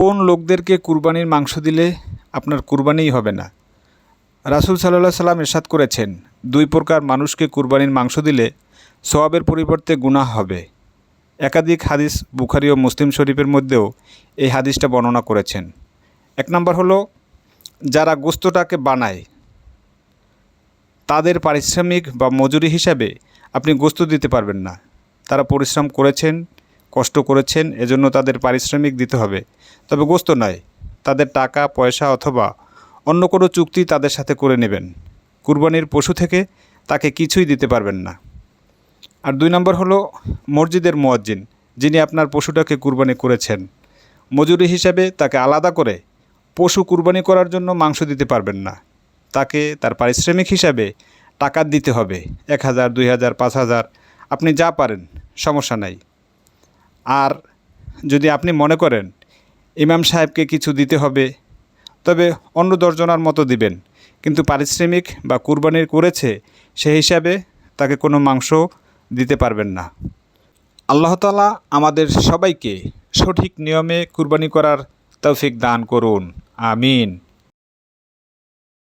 কোন লোকদেরকে কুরবানির মাংস দিলে আপনার কুরবানিই হবে না? রাসুল সাল্লাহ সাল্লাম এরশাদ করেছেন, দুই প্রকার মানুষকে কুরবানির মাংস দিলে সোয়াবের পরিবর্তে গুনাহ হবে। একাধিক হাদিস বুখারি ও মুসলিম শরীফের মধ্যেও এই হাদিসটা বর্ণনা করেছেন। এক নম্বর হলো, যারা গোস্তটাকে বানায়, তাদের পারিশ্রমিক বা মজুরি হিসাবে আপনি গোস্ত দিতে পারবেন না। তারা পরিশ্রম করেছেন কষ্ট করেছেন, এজন্য তাদের পারিশ্রমিক দিতে হবে। তবে গোস্ত নয়, তাদের টাকা, পয়সা অথবা অন্য কোনো চুক্তি তাদের সাথে করে নেবেন। কুরবানির পশু থেকে তাকে কিছুই দিতে পারবেন না। আর দুই নম্বর হলো মসজিদের মোয়াজ্জিন, যিনি আপনার পশুটাকে কুরবানি করেছেন। মজুরি হিসাবে তাকে আলাদা করে পশু কুরবানি করার জন্য মাংস দিতে পারবেন না। তাকে তার পারিশ্রমিক হিসাবে টাকা দিতে হবে, এক হাজার, দুই হাজার, পাঁচ হাজার। আপনি যা পারেন, সমস্যা নাই। আর যদি আপনি মনে করেন ইমাম সাহেবকে কিছু দিতে হবে, তবে অন্য দশজনার মতো দিবেন। কিন্তু পারিশ্রমিক বা কুরবানির করেছে, সেই হিসাবে তাকে কোনো মাংস দিতে পারবেন না। আল্লাহ তালা আমাদের সবাইকে সঠিক নিয়মে কুরবানি করার তৌফিক দান করুন। আমিন।